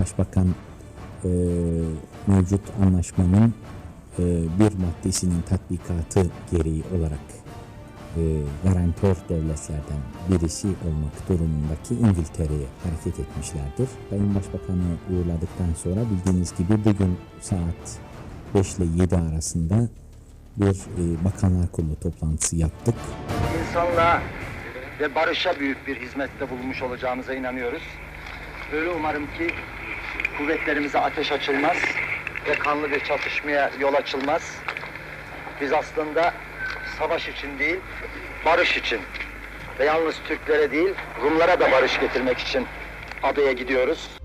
Başbakan e, mevcut anlaşmanın bir maddesinin tatbikatı gereği olarak e, garantör devletlerden birisi olmak durumundaki İngiltere'ye hareket etmişlerdir. Sayın Başbakan'ı uğurladıktan sonra bildiğiniz gibi bugün saat 5 ile 7 arasında bir e, Bakanlar Kurulu toplantısı yaptık. insanlığa ve barışa büyük bir hizmette bulunmuş olacağımıza inanıyoruz. Öyle umarım ki kuvvetlerimize ateş açılmaz ve kanlı bir çatışmaya yol açılmaz. Biz aslında savaş için değil, barış için ve yalnız Türklere değil, Rumlara da barış getirmek için adaya gidiyoruz.